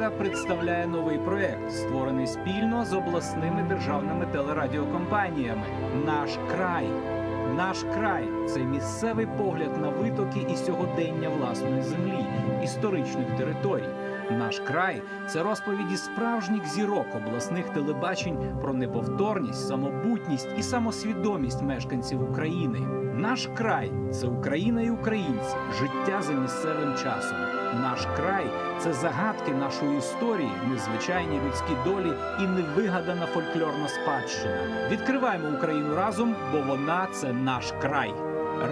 Рада представляє новий проект, створений спільно з обласними державними телерадіокомпаніями. Наш край. Наш край це місцевий погляд на витоки і сьогодення власної землі, історичних територій. Наш край це розповіді справжніх зірок обласних телебачень про неповторність, самобутність і самосвідомість мешканців України. Наш край це Україна і українці, життя за місцевим часом. Наш край це загадки нашої історії, незвичайні людські долі і невигадана фольклорна спадщина. Відкриваємо Україну разом, бо вона це наш край.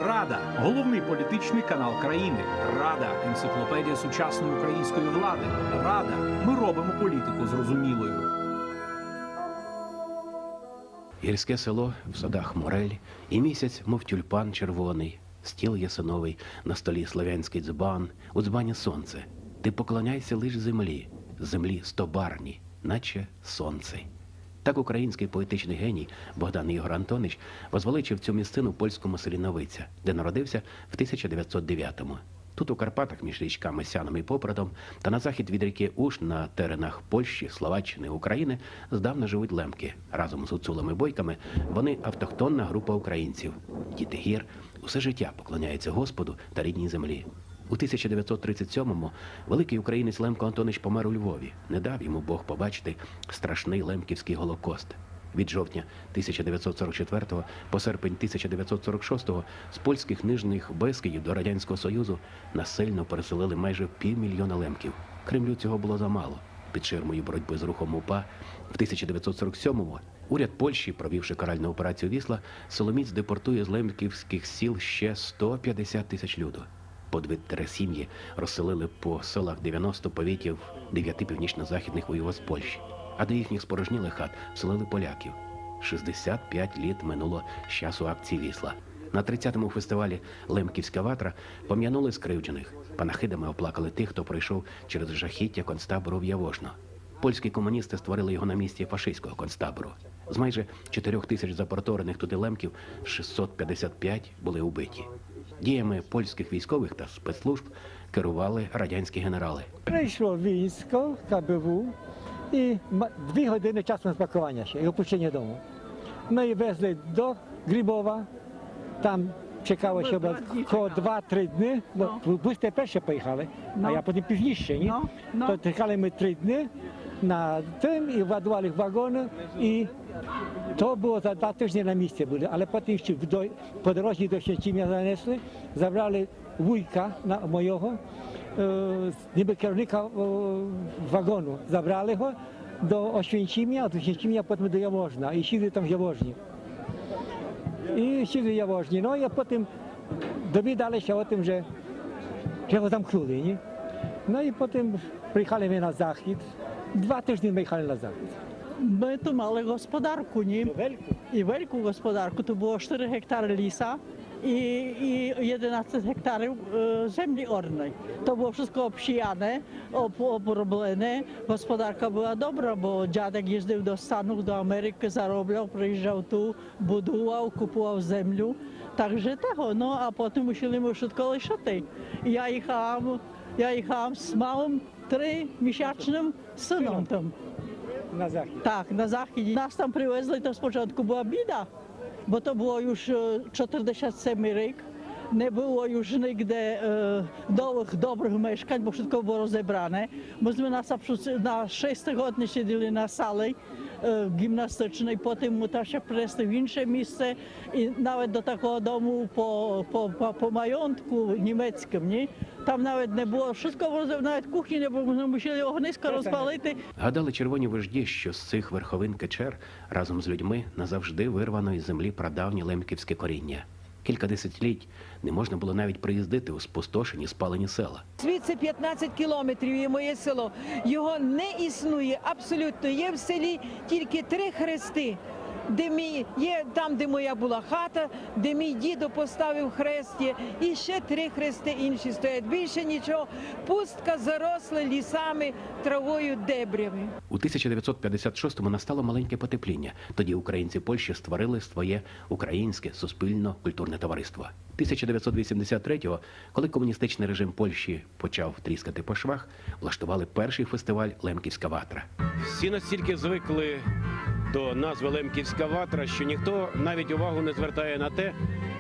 Рада головний політичний канал країни. Рада енциклопедія сучасної української влади. Рада. Ми робимо політику зрозумілою. Гірське село в садах Морель, і місяць, мов тюльпан червоний, стіл ясиновий, на столі славянський дзбан, у дзбані сонце. Ти поклоняйся лиш землі, землі стобарні, наче сонце. Так український поетичний геній Богдан Ігор Антонич возвеличив цю місцину польському селі Новиця, де народився в 1909-му. Тут у Карпатах між річками Сяном і Попрадом та на захід від ріки Уш на теренах Польщі, Словаччини, України здавна живуть лемки. Разом з гуцулами бойками вони автохтонна група українців. Діти гір усе життя поклоняються Господу та рідній землі. У 1937-му великий українець Лемко Антонич помер у Львові. Не дав йому Бог побачити страшний лемківський голокост. Від жовтня 1944 по серпень 1946 з польських нижніх Бескидів до Радянського Союзу насильно переселили майже півмільйона лемків. Кремлю цього було замало. Під ширмою боротьби з рухом УПА в 1947-му уряд Польщі, провівши каральну операцію Вісла, Соломіць депортує з лемківських сіл ще 150 тисяч люду. По дві-три сім'ї розселили по селах 90 повітів дев'яти північно-західних воєвод з Польщі, а до їхніх спорожнілих хат вселили поляків. 65 літ минуло з часу акції Вісла. На 30-му фестивалі Лемківська ватра пом'янули скривджених. Панахидами оплакали тих, хто пройшов через жахіття концтабору в Явошно. Польські комуністи створили його на місці фашистського концтабору. З майже 4 тисяч запорторених туди лемків 655 були убиті. Діями польських військових та спецслужб керували радянські генерали. Прийшло військо КБВ і ма- дві години часу на спакування ще і опущення дому. Ми її везли до Грибова, там чекало ще було коло 2-3 дні, бо ви сте перше поїхали, а я потім пізніше, ні? Ну, ну. То чекали ми три дні на тим і владували в вагони, і то було за два тижні на місці були, але потім ще в до- по дорозі до Щечім'я занесли, забрали вуйка на мого, е, ніби керівника е, вагону. Забрали його до Освінчим'я, а до Освінчим'я потім до Яворжна, і сіли там в Яворжні. І сіли в Яворжні. Ну, і потім довідалися о тим, що, що його замкнули. Ні? Ну і потім приїхали ми на захід. Два тижні ми їхали на захід. Ми тут мали господарку, ні? Вельку. І велику господарку, то було 4 гектари ліса і, і 11 гектарів е, землі орної. То було wszystko обсіяне, об, оброблене. Господарка була добра, бо дядек їздив до Станів, до Америки, заробляв, приїжджав tu, будував, купував землю. Takže tego, no a potem musieli wszystko лишити. Я їхав, я їхав з малим тримісячним сином там. На захід. Так, на заході. Нас там привезли, то спочатку була біда, бо то було już е, 47 рік. Не було już nigdy e, нових добрих мешкань, бо wszystko було розібране. Ми з нас на 6 tygodni siedzieli na sali e, gimnastycznej, potem mu też się przeniosli w inne miejsce i nawet do takiego domu po, po, po, po majątku niemieckim, nie? Tam nawet nie było, wszystko było, nawet kuchni nie było, ми musieli ognisko rozpalити. Гадали червоні вожді, що з цих верховин Кечер разом з людьми назавжди вирвано із землі прадавнє лемківське коріння. Кілька десятиліть не можна було навіть приїздити у спустошені спалені села. Звідси 15 кілометрів і моє село. Його не існує абсолютно. Є в селі тільки три хрести. де мій є там, де моя була хата, де мій дідо поставив хрест є, і ще три хрести інші стоять. Більше нічого. Пустка заросла лісами, травою, дебрями. У 1956-му настало маленьке потепління. Тоді українці Польщі створили своє українське суспільно-культурне товариство. 1983-го, коли комуністичний режим Польщі почав тріскати по швах, влаштували перший фестиваль Лемківська ватра. Всі настільки звикли до назви Лемківська ватра, що ніхто навіть увагу не звертає на те,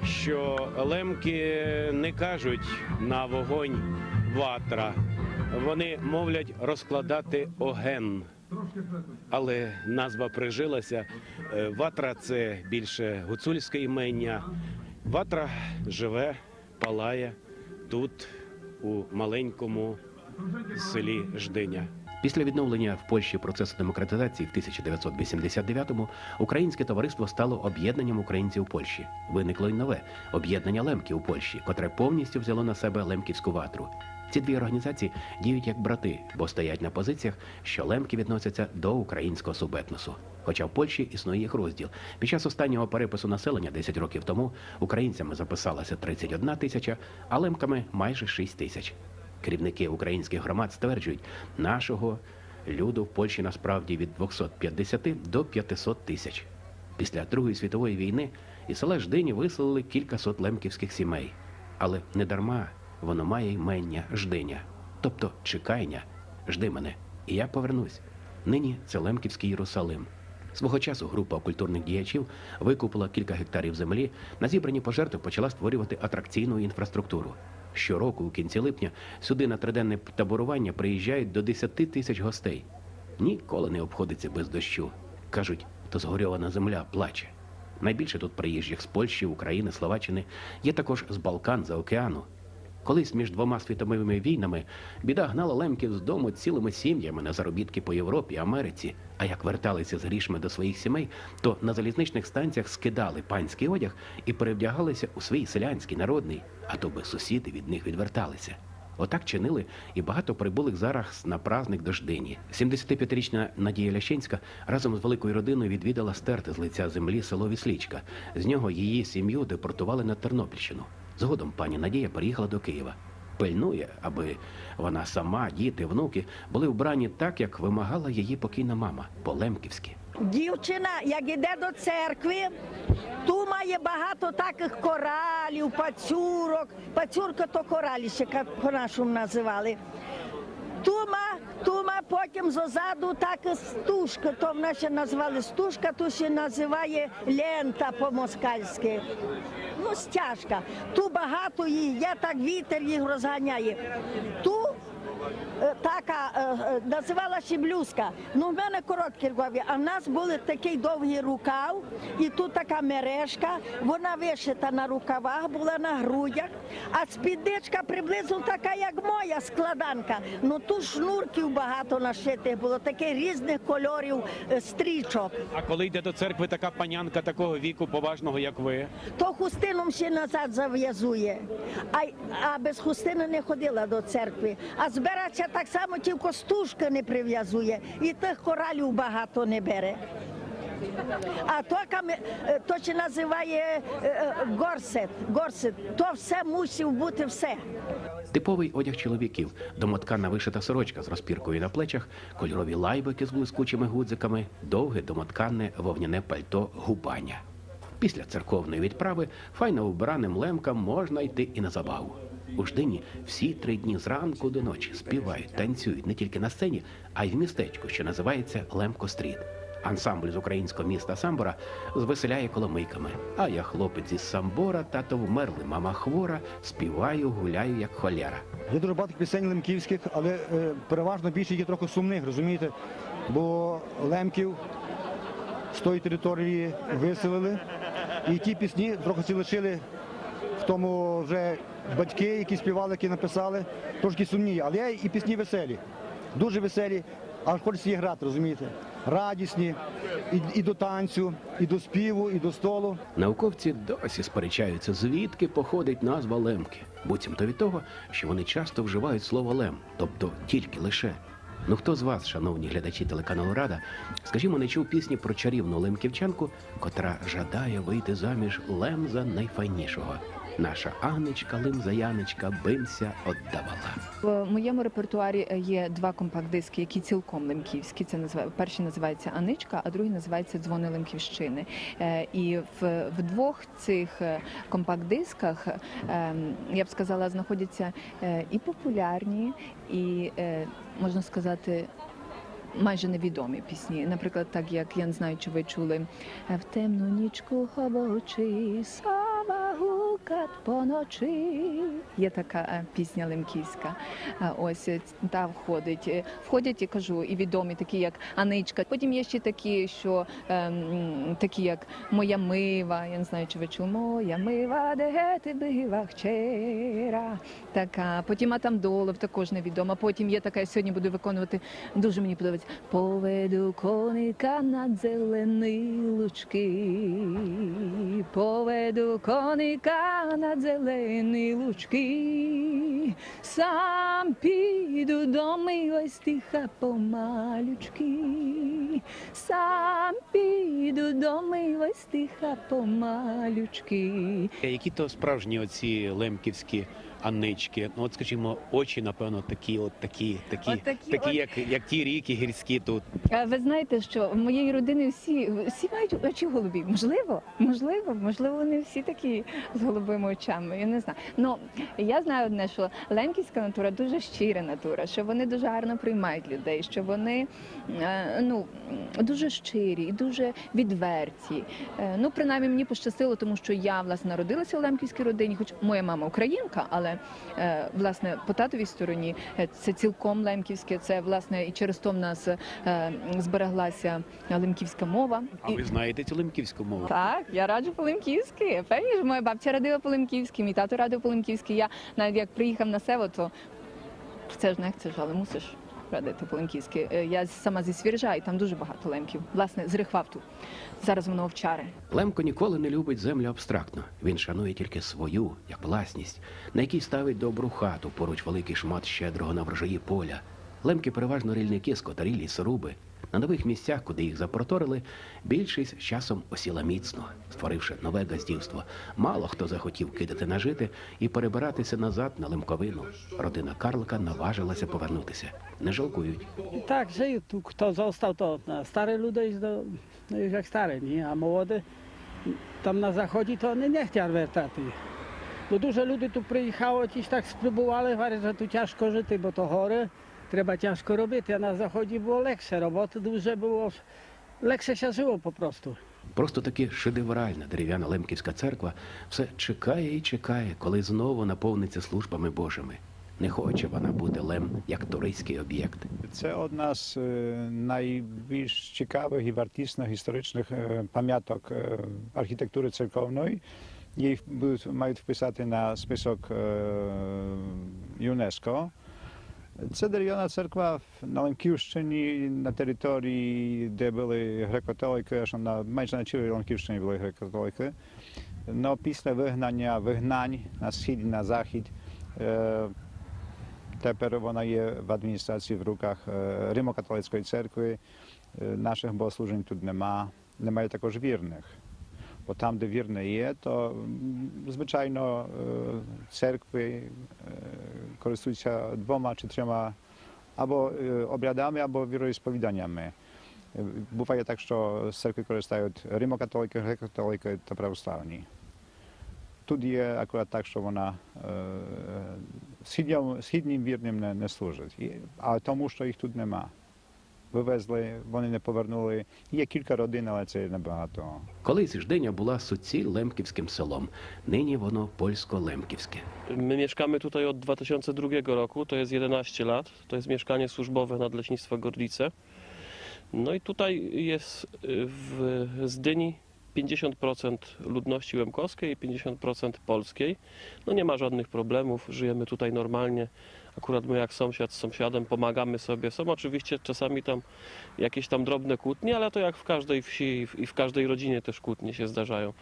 що лемки не кажуть на вогонь ватра. Вони мовлять розкладати оген. Але назва прижилася. Е, Ватра це більше гуцульське імення. Ватра живе, палає тут, у маленькому селі Ждиня. Після відновлення в Польщі процесу демократизації в 1989-му українське товариство стало об'єднанням українців Польщі. Виникло й нове об'єднання лемків у Польщі, котре повністю взяло на себе лемківську ватру. Ці дві організації діють як брати, бо стоять на позиціях, що лемки відносяться до українського субетносу. Хоча в Польщі існує їх розділ. Під час останнього перепису населення 10 років тому українцями записалося 31 тисяча, а лемками майже 6 тисяч. Керівники українських громад стверджують, нашого люду в Польщі насправді від 250 до 500 тисяч. Після Другої світової війни із села Ждині виселили кількасот лемківських сімей. Але не дарма воно має ймення Ждиня, тобто чекайня, жди мене, і я повернусь. Нині це Лемківський Єрусалим. Свого часу група культурних діячів викупила кілька гектарів землі, на зібрані пожертви почала створювати атракційну інфраструктуру. Щороку, у кінці липня, сюди на триденне таборування приїжджають до 10 тисяч гостей. Ніколи не обходиться без дощу. Кажуть, то згорьована земля плаче. Найбільше тут приїжджих з Польщі, України, Словаччини, є також з Балкан за океану. Колись між двома світовими війнами біда гнала лемків з дому цілими сім'ями на заробітки по Європі, Америці. А як верталися з грішми до своїх сімей, то на залізничних станціях скидали панський одяг і перевдягалися у свій селянський народний, а то би сусіди від них відверталися. Отак чинили і багато прибулих зараз на праздник до Ждині. 75-річна Надія Лящинська разом з великою родиною відвідала стерти з лиця землі село Віслічка. З нього її сім'ю депортували на Тернопільщину. Згодом пані Надія приїхала до Києва. Пильнує, аби вона сама, діти, внуки були вбрані так, як вимагала її покійна мама, по-лемківськи. Дівчина, як іде до церкви, ту має багато таких коралів, пацюрок. Пацюрка то коралі ще по-нашому називали. Тума, тума, потім зозаду так стужка, то в нас ще назвали стужка, то ще називає лента по-москальськи. Ну, стяжка. Ту багато її, я так вітер їх розганяє. Ту така е, е, блюзка. Ну, в мене короткі рукаві, а в нас був такий довгий рукав, і тут така мережка, вона вишита на рукавах, була на грудях, а спідничка приблизно така, як моя складанка. Ну тут шнурків багато нашитих було, таких різних кольорів е, стрічок. А коли йде до церкви така панянка такого віку поважного, як ви, То хустином ще назад зав'язує, а, а без хустини не ходила до церкви. А збиратися так само тільки стужка не прив'язує, і тих коралів багато не бере. А то, е, то чи називає е, е, горсет, горсет, то все мусив бути все. Типовий одяг чоловіків, домоткана вишита сорочка з розпіркою на плечах, кольорові лайбики з блискучими гудзиками, довге домотканне вогняне пальто губання. Після церковної відправи файно вбраним лемкам можна йти і на забаву. У ждині всі три дні зранку до ночі співають, танцюють не тільки на сцені, а й в містечку, що називається Лемко-стріт. Ансамбль з українського міста Самбора звеселяє коломийками. А я хлопець із Самбора, тато вмерли, мама хвора, співаю, гуляю як холєра. Є дуже багато пісень лемківських, але е, переважно більше є трохи сумних, розумієте? Бо лемків з тої території виселили, і ті пісні трохи лишили тому вже батьки, які співали, які написали, трошки сумні, але є і пісні веселі, дуже веселі, аж хочеться їх грати, розумієте? Радісні і, і до танцю, і до співу, і до столу. Науковці досі сперечаються, звідки походить назва лемки. Буцімто від того, що вони часто вживають слово лем, тобто тільки лише. Ну хто з вас, шановні глядачі телеканалу Рада, скажімо, не чув пісні про чарівну лемківчанку, котра жадає вийти заміж лем за найфайнішого. Наша Анечка, лимза Яночка, бимся отдавала. В моєму репертуарі е, є два компакт-диски, які цілком лемківські. Це називає перший називається Аничка, а другий називається Дзвони Лемківщини. Е, І в, в двох цих е, компакт-дисках ем, я б сказала, знаходяться і популярні, і можна сказати. Майже невідомі пісні, наприклад, так як я не знаю, чи ви чули в темну нічку ховочи, сова гукат поночі. Є така е, пісня лемківська. Ось е, та входить. Е, Входять, я кажу, і відомі, такі як Аничка. Потім є ще такі, що ем, такі як Моя мива. Я не знаю, чи ви чули Моя мива, де ти бива вчора. Така. Потім а там долов також невідома. Потім є така, я сьогодні буду виконувати. Дуже мені подобається. Поведу коника над зелені лучки. Поведу коника над зелені лучки. Сам піду до ось тиха помалючки. Сам піду до ось тиха помалючки. Які то справжні оці лемківські Аннички? Ну от скажімо, очі, напевно, такі, от такі, такі, От такі такі, от. як, як ті ріки гірські тут. А Ви знаєте, що в моєї родини всі, всі мають очі голубі. Можливо, можливо, можливо, вони всі такі з голубими очами. Я не знаю. Ну я знаю одне, що лемківська натура дуже щира натура, що вони дуже гарно приймають людей, що вони ну дуже щирі і дуже відверті. Е, Ну, принаймні, мені пощастило, тому що я власне народилася в лемківській родині, хоч моя мама українка, але е, власне по татовій стороні е, це цілком лемківське. Це власне і через то в нас е, збереглася лемківська мова. А ви знаєте цю лемківську мову? Так, я раджу по-лемківськи. Певні ж моя бабця радила по-лемківськи, мій тато радив по-лемківськи. Я навіть як приїхав на село, то це ж не chcеш, але мусиш радити по-лемківськи. Е, Я сама зі Свіржа, і там дуже багато лемків. Власне, з Рихвавту. Зараз воно овчари. Лемко ніколи не любить землю абстрактно. Він шанує тільки свою, як власність, на якій ставить добру хату, поруч великий шмат щедрого на врожаї поля. Лемки переважно рільники, скотарі, лісоруби. На нових місцях, куди їх запроторили, більшість з часом осіла міцно, створивши нове газдівство. Мало хто захотів кидати нажити і перебиратися назад на лемковину. Родина Карлика наважилася повернутися. Не жалкують. Tak, żyją tu, kto został, to na stare ludy jest do, no już jak stare, nie? A młode tam na zachodzie to one nie chcieli wracać. Bo dużo ludzi tu przyjechało, gdzieś tak spróbowali, ale że tu ciężko ciężko robić, a na zachodzie było leksze, roboty duże było, leksze się żyło po prostu. Просто таки шедевральна дерев'яна лемківська церква все чекає і чекає, коли знову наповниться службами Божими. Не хоче вона бути лем як туристський об'єкт. Це одна з е, найбільш цікавих і вартісних історичних е, пам'яток е, архітектури церковної. Її мають вписати на список ЮНЕСКО. Це дерев'яна церква на Лемківщині, на території, де були греко-католики, аж на майже на цілій Лемківщині були греко-католики. Но після вигнання, вигнань на схід і на захід, е, Тепер вона є в адміністрації в руках е, Римо-католицької церкви. Е, Наших богослужень тут нема. Немає також вірних. Бо там, де вірне є, то звичайно е, церкви е, користуються двома чи трьома або е, обрядами, або віросповіданнями. Е, Буває так, що з церкви користують римо-католики, греко-католики та православні. Тут є акурат так, що вона е, східнім, східнім вірним не, не служить. І, а тому, що їх тут нема. Вивезли, вони не повернули. Є кілька родин, але це небагато. Колись Жденя була суціль лемківським селом. Нині воно польсько-лемківське. My mieszkamy tutaj od 2002 roku, to jest 11 lat. To jest mieszkanie służbowe Nadleśnictwa Gorlice. No i tutaj jest y, w Zdyni 50% ludności łemkowskiej i 50% polskiej. No nie ma żadnych problemów, żyjemy tutaj normalnie. Akurat my jak sąsiad z sąsiadem pomagamy sobie. Są oczywiście czasami tam jakieś tam drobne kłótnie, ale to jak w każdej wsi i w- i w każdej rodzinie też kłótnie się zdarzają.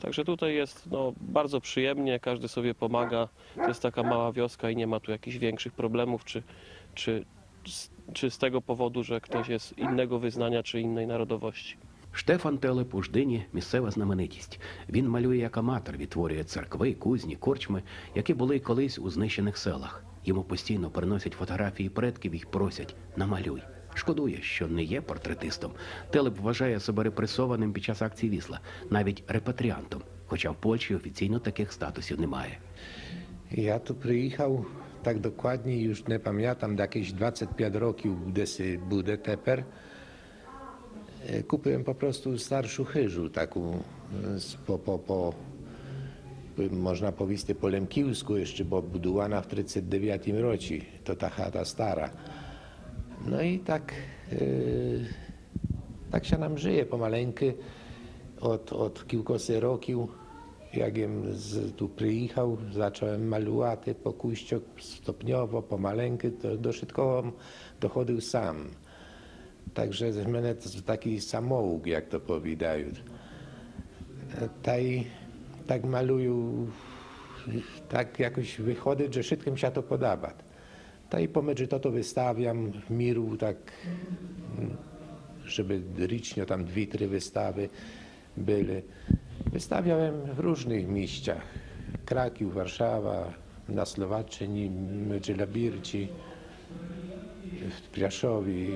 Także tutaj jest no, bardzo przyjemnie, każdy sobie pomaga. To jest taka mała wioska i nie ma tu jakichś większych problemów czy, czy z- czy z tego powodu, że ktoś jest innego wyznania czy innej narodowości. Штефан Телеп у Ждині місцева знаменитість. Він малює як аматор, відтворює церкви, кузні, корчми, які були колись у знищених селах. Йому постійно приносять фотографії предків і просять намалюй. Шкодує, що не є портретистом. Телеп вважає себе репресованим під час акції Вісла, навіть репатріантом, хоча в Польщі офіційно таких статусів немає. Ja tu przyjechał, tak dokładnie już nie pamiętam, jakieś 25 rokів десь буде тепер. Е, Купив po prostu старшу хижу, таку е, з- по, по, по, можна повісти по Лемківську, ще бо будована в 39 році, то та хата стара. No i tak, e, tak się nam żyje pomaleńky od, od kilkuset rokів. Jak jem z, tu przyjechał, zacząłem malувати покущок stopniowo, pomaleńky, to do wszystkiego dochodził sam. Także z mnie to taki samouk, jak to powiadają. E, Taj, tak maluję, tak jakoś wychodzi, że wszystkim się to podoba. Ta i pomyśl, to to wystawiam w miru, tak, żeby licznie tam dwie, trzy wystawy były. Wystawiałem w różnych miejscach. Kraków, Warszawa, na Słowaczyni, Mydżelabirci, w Priaszowi,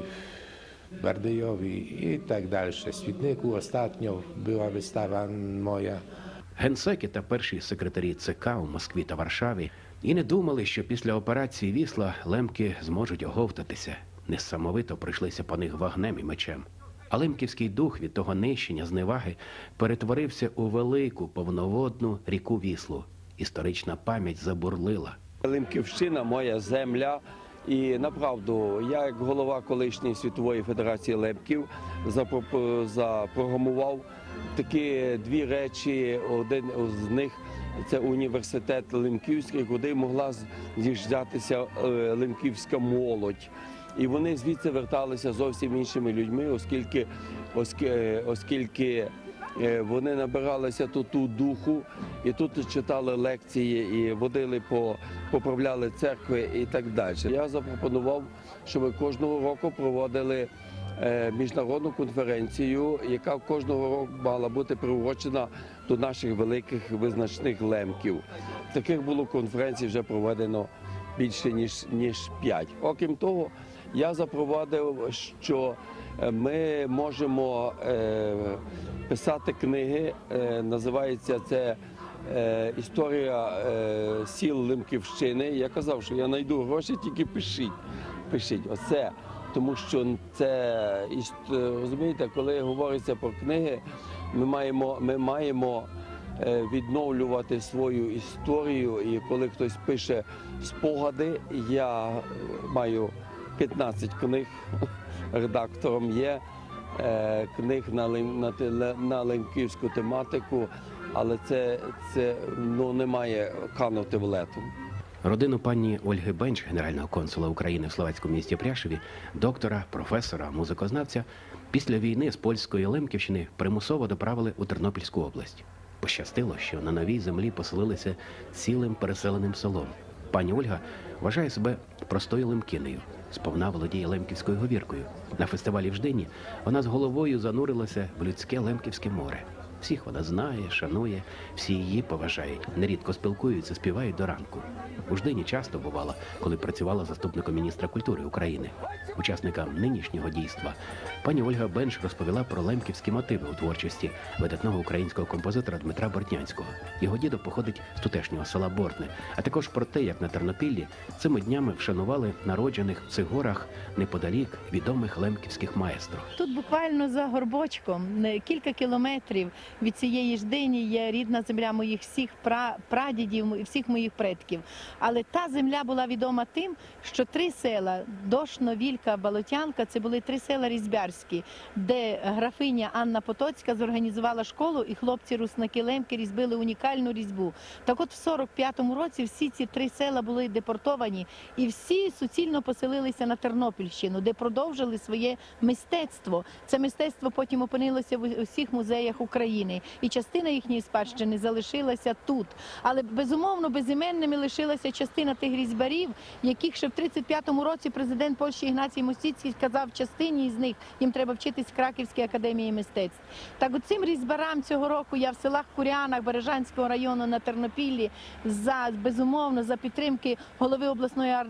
w Bardyjowi i tak dalej. W Świdniku ostatnio była wystawa moja. Генсеки та перші секретарі ЦК у Москві та Варшаві і не думали, що після операції Вісла лемки зможуть оговтатися. Несамовито прийшлися по них вагнем і мечем. А лемківський дух від того нищення зневаги перетворився у велику повноводну ріку Віслу. Історична пам'ять забурлила. Лимківщина моя земля. І направду, я як голова колишньої світової федерації лемків запрограмував такі дві речі. Один з них це університет Лимківський, куди могла з'їжджатися е, лимківська молодь. І вони звідси верталися зовсім іншими людьми, оскільки, оскі- оскільки е, вони набиралися тут у духу, і тут читали лекції, і водили по поправляли церкви і так далі. Я запропонував, щоб кожного року проводили е, міжнародну конференцію, яка кожного року мала бути приурочена до наших великих визначних лемків. Таких було конференцій вже проведено більше ніж ніж п'ять. Окрім того, я запровадив, що е, ми можемо е, писати книги. Е, називається це е, історія е, сіл Лимківщини. Я казав, що я знайду гроші, тільки пишіть. Пишіть. Оце. Тому що це іс- розумієте, коли говориться про книги, ми маємо, ми маємо е, відновлювати свою історію. І коли хтось пише спогади, я е, маю 15 книг редактором є е, книг на, на, на лемківську тематику, але це, це ну, не має канути в лету. Родину пані Ольги Бенч, генерального консула України в словацькому місті Пряшеві, доктора, професора, музикознавця, після війни з польської Лемківщини примусово доправили у Тернопільську область. Пощастило, що на новій землі поселилися цілим переселеним селом. Пані Ольга вважає себе простою лемкинею, сповна володіє лемківською говіркою. На фестивалі в Ждині вона з головою занурилася в людське лемківське море. Всіх вона знає, шанує, всі її поважають, нерідко спілкуються, співають до ранку. У Ждині часто бувала, коли працювала заступником міністра культури України. Учасникам нинішнього дійства пані Ольга Бенш розповіла про лемківські мотиви у творчості видатного українського композитора Дмитра Бортнянського. Його дідо походить з тутешнього села Бортне, а також про те, як на Тернопіллі цими днями вшанували народжених в цих горах неподалік відомих лемківських маестро. Тут буквально за горбочком, не- кілька кілометрів від цієї ждині є рідна земля моїх всіх пра- прадідів, мо- всіх моїх предків. Але та земля була відома тим, що три села Дошно, Вілька, Балотянка це були три села різьбярські, де графиня Анна Потоцька зорганізувала школу, і хлопці русники Лемки різьбили унікальну різьбу. Так от в 45-му році всі ці три села були депортовані, і всі суцільно поселилися на Тернопільщину, де продовжили своє мистецтво. Це мистецтво потім опинилося в усіх музеях України. України, і частина їхньої спадщини залишилася тут. Але безумовно безіменними лишилася частина тих різьбарів, яких ще в 35-му році президент Польщі Ігнацій Мосіцький сказав, частині з них їм треба вчитись в Краківській академії мистецтв. Так от цим різьбарам цього року я в селах Курянах Бережанського району на Тернопіллі за безумовно за підтримки голови обласної е,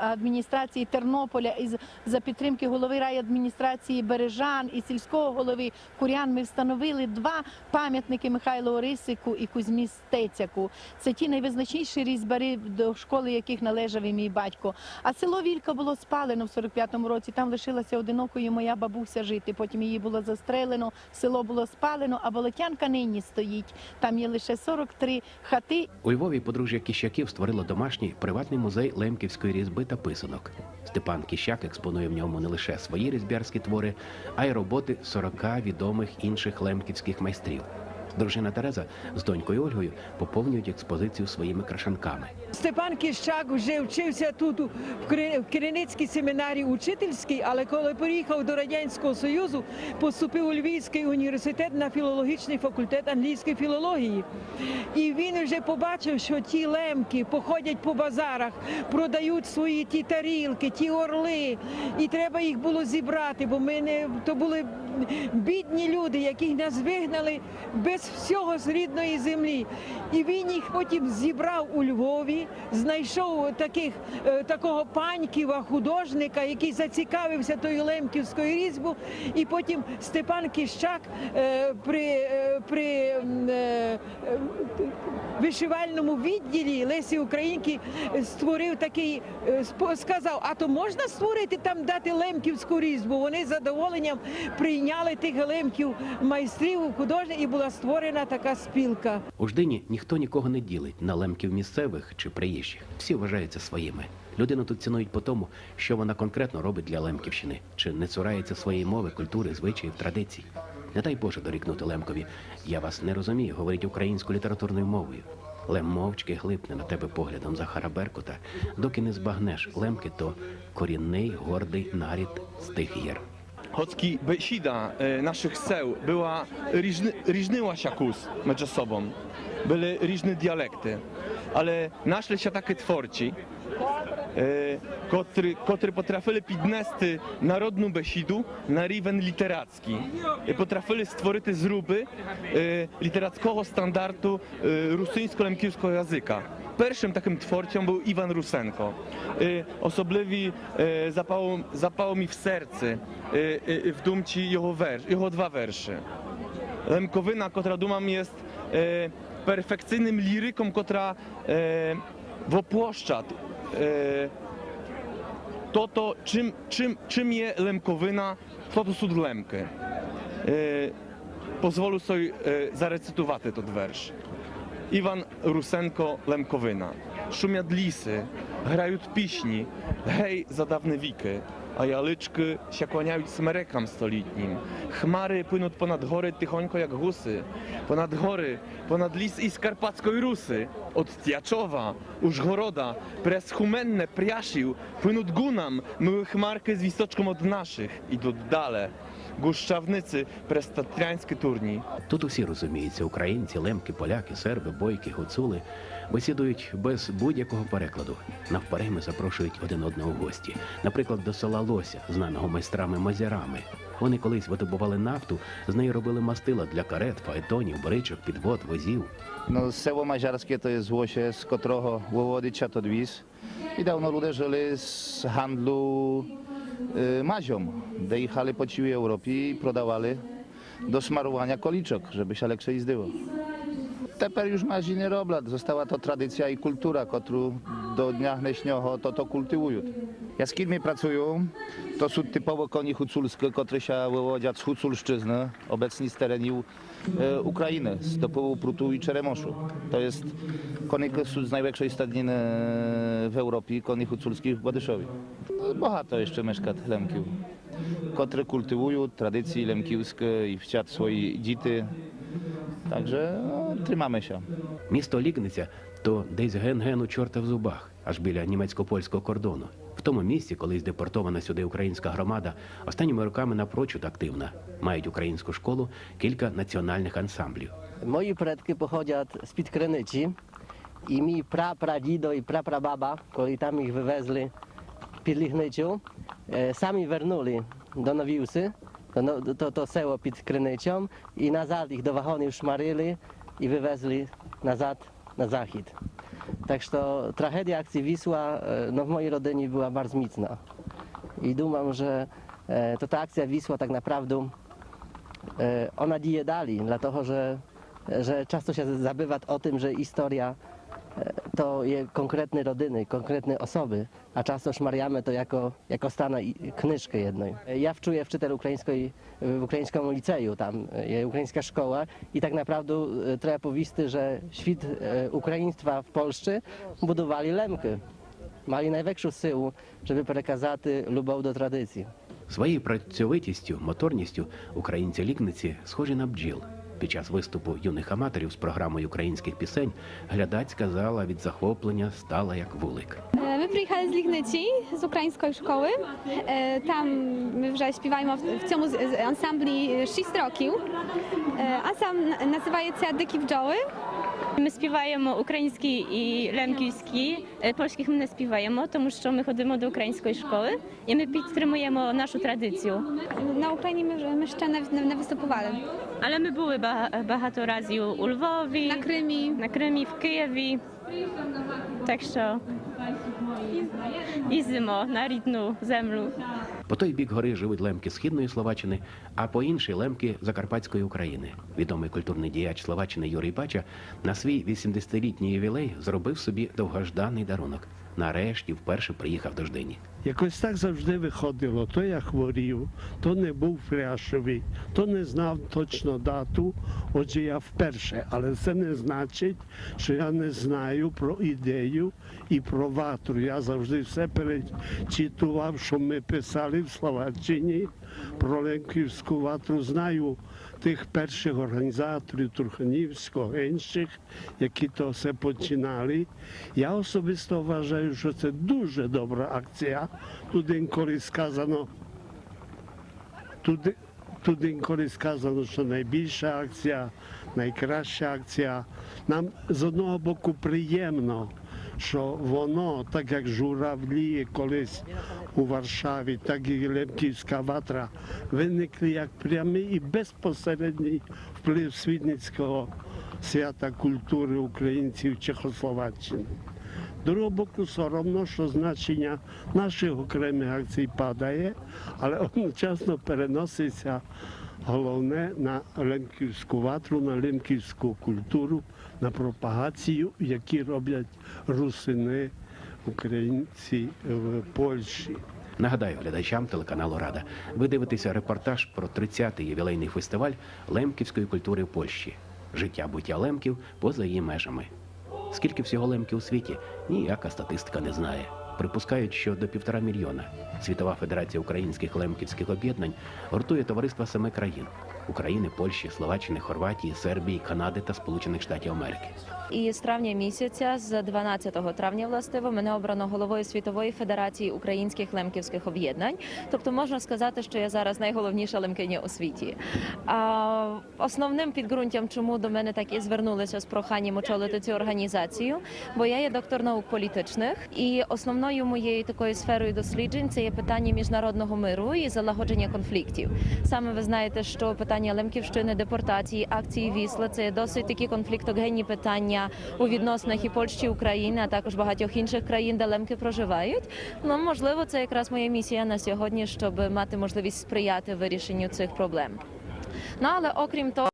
адміністрації Тернополя і за підтримки голови райадміністрації Бережан і сільського голови Курян. Ми встановили два пам'ятники Михайлу Орисику і Кузьмі Стецяку. Це ті найвизначніші різьбари, до школи яких належав і мій батько. А село Вілька було спалено в 45-му році. Там лишилася одинокою моя бабуся жити. Потім її було застрелено, село було спалено, а Болотянка нині стоїть. Там є лише 43 хати У Львові подружжя Кіщаків створило домашній приватний музей лемківської різьби та писанок. Степан Кіщак експонує в ньому не лише свої різьбярські твори, а й роботи 40 відомих інших лемківських майстрів. Дружина Тереза з донькою Ольгою поповнюють експозицію своїми крашанками. Степан Кіщак вже вчився тут в в семінарії учительській, але коли приїхав до Радянського Союзу, поступив у Львівський університет на філологічний факультет англійської філології. І він вже побачив, що ті лемки походять по базарах, продають свої ті тарілки, ті орли. І треба їх було зібрати, бо ми не то були бідні люди, яких нас вигнали без всього з рідної землі. І він їх потім зібрав у Львові, знайшов таких, е, такого паньківа художника, який зацікавився тою лемківською різьбою. І потім Степан Кіщак е, при, е, при вишивальному відділі Лесі Українки створив такий, сказав, а то можна створити там дати лемківську різьбу. Вони з задоволенням прийняли тих лемків майстрів, художників, і була створена така спілка. У Ждині ніхто нікого не ділить на лемків місцевих чи приїжджих. Всі вважаються своїми. Людину тут цінують по тому, що вона конкретно робить для Лемківщини, чи не цурається своєї мови, культури, звичаїв, традицій. Не дай Боже дорікнути Лемкові. Я вас не розумію, говорить українською літературною мовою. Лем мовчки глипне на тебе поглядом Захара Беркута, доки не збагнеш лемки, то корінний, гордий нарід з тих гір. Chocki besida naszych seł była, różniła się kus między sobą. Były różne dialekty, ale naszli się takie tworci, e, kotry, kotry potrafili піднести народну бесіду на рівень літерацький. І потрапили створити зруби е, літерацького стандарту е, русинсько-лемківського язика. Першим таким творцем був Іван Русенко. Е, Особливі е, запало, запало mi w serce е, е, в думці його, верш, його два верші. Лемковина, котра думам jest e, perfekcyjnym liryką, która e, wopłoszcza e, to, to czym, czym, czym je Lemkowina, co to są Lemki. E, pozwolę sobie e, zarecytować ten wersz. Iwan Rusenko Lemkowina. Szumiad lisy, grają piśni, hej za dawne wiki, a jalyczki się kłaniają smerekam stolitnim. Chmary płyną ponad gory tychońko jak gusy, ponad gory, ponad lis i skarpackiej rusy. Od Tjaczowa, Użgoroda, pres humenne priasił, płyną gunam, myły chmarky z wisoczką od naszych i do dale. Pres tatriańskie turni. Тут усі розуміються: українці, лемки, поляки, серби, бойки, гуцули бесідують без будь-якого перекладу. Навперейми запрошують один одного в гості. Наприклад, до села Лося, знаного майстрами-мазярами. Вони колись видобували нафту, з неї робили мастила для карет, фаетонів, бричок, підвод, возів. No, село Maziarskie to jest Włosie, z którego Łowodycza to dwiz. I dawno ludzie żyli z handlu y, mazią. Dojechali po całej Europie i prodawali do smarowania koliczok, żeby się leksze zdyło. Teper już mazi nie robią, została to tradycja i kultura, którą do dnia dnešního to, to kultywują. Jaskimi pracują, to są typowo koni huculskie, które się wywodzą z Huculszczyzny, obecnie z terenu e, Ukrainy, z dopływu Prutu i Czeremoszu. To jest konik z największej stadniny w Europie, koni huculskich w Władyszowie. No, bohato jeszcze mieszka Lemkiów, które kultywują tradycje lemkiwskie i wciat swoje dzity. Także no, trzymamy się. Місто Лігниця то десь ген-ген у чорта в зубах, аж біля німецько-польського кордону. В тому місці, колись депортована сюди українська громада, останніми роками напрочуд активна. Мають українську школу, кілька національних ансамблів. Мої предки походять з-під Криниці і мій прапрадідо і прапрабаба, коли там їх вивезли під Лігницю, е, самі вернули до Новівси, до, Но- до, до, до село під Криницю і назад їх до вагонів шмарили і вивезли назад na zachód. Tak że tragedia akcji Wisła e, no, w mojej rodzinie była bardzo mocna. I dumam, że e, to ta akcja Wisła tak naprawdę e, ona dzieje dalej, dlatego że, że często się zabywa o tym, że historia e, to je konkretne rodziny, konkretne osoby, a często szmariamy to jako, jako stana i knyżkę jedną. Ja wczuję wczytel ukraińskiej, w ukraińskim liceju, tam je ukraińska szkoła i tak naprawdę e, trzeba powiedzieć, że świt e, ukraiństwa w Polsce budowali lemki. Mali największą siłę, żeby przekazać любов do tradycji. Своєю працьовитістю, моторністю українці лікниці схожі на бджіл. Під час виступу юних аматорів з програмою українських пісень глядач сказала від захоплення стала як вулик. Ми приїхали з Лігниці, з української школи. Е, Там ми вже співаємо в цьому ансамблі 6 років. Е, Ансамбль називається Дикі бджоли. Ми співаємо українські і лемківські. Е, Польських ми не співаємо, тому що ми ходимо до української школи і ми підтримуємо нашу традицію. На Україні ми, вже, ми ще не, не, не виступували. Але ми були ба- багато разів у Львові, На Кримі. на Кримі, в Києві. Так що їздимо на рідну землю. По той бік гори живуть лемки Східної Словаччини, а по іншій лемки Закарпатської України. Відомий культурний діяч Словаччини Юрій Бача на свій 80-літній ювілей зробив собі довгожданий дарунок. Нарешті вперше приїхав до Ждині. Якось так завжди виходило. То я хворів, то не був фляшовий, то не знав точно дату. Отже, я вперше. Але це не значить, що я не знаю про ідею і про ватру. Я завжди все перечитував, що ми писали в Словаччині про Ленківську ватру. Знаю тих перших організаторів Труханівського, інших, які то все починали. Я особисто вважаю, що це дуже добра акція. Тут інколи сказано, тут інколи сказано, що найбільша акція, найкраща акція. Нам з одного боку приємно, що воно, так як журавлі колись у Варшаві, так і Лемківська ватра, виникли як прямий і безпосередній вплив світницького свята культури українців Чехословаччини. Другого боку, соромно, що значення наших окремих акцій падає, але одночасно переноситься головне на лемківську ватру, на лемківську культуру, на пропагацію, які роблять русини, українці в Польщі. Нагадаю глядачам телеканалу Рада. Ви дивитеся репортаж про 30-й ювілейний фестиваль лемківської культури в Польщі. Життя буття лемків поза її межами. Скільки всього лемків у світі, ніяка статистика не знає. Припускають, що до півтора мільйона. Світова Федерація українських лемківських об'єднань гуртує товариства семи країн: України, Польщі, Словаччини, Хорватії, Сербії, Канади та Сполучених Штатів Америки. І з травня місяця, з 12 травня, властиво, мене обрано головою світової федерації українських лемківських об'єднань. Тобто можна сказати, що я зараз найголовніша лемкиня у світі. А основним підґрунтям, чому до мене так і звернулися з проханням очолити цю організацію, бо я є доктор наук політичних, і основною моєю такою сферою досліджень це є питання міжнародного миру і залагодження конфліктів. Саме ви знаєте, що питання Лемківщини, депортації, акції Вісла це досить такі конфліктогенні питання у відносинах і Польщі, України, а також багатьох інших країн, де лемки проживають. Ну можливо, це якраз моя місія на сьогодні, щоб мати можливість сприяти вирішенню цих проблем. Ну але окрім того.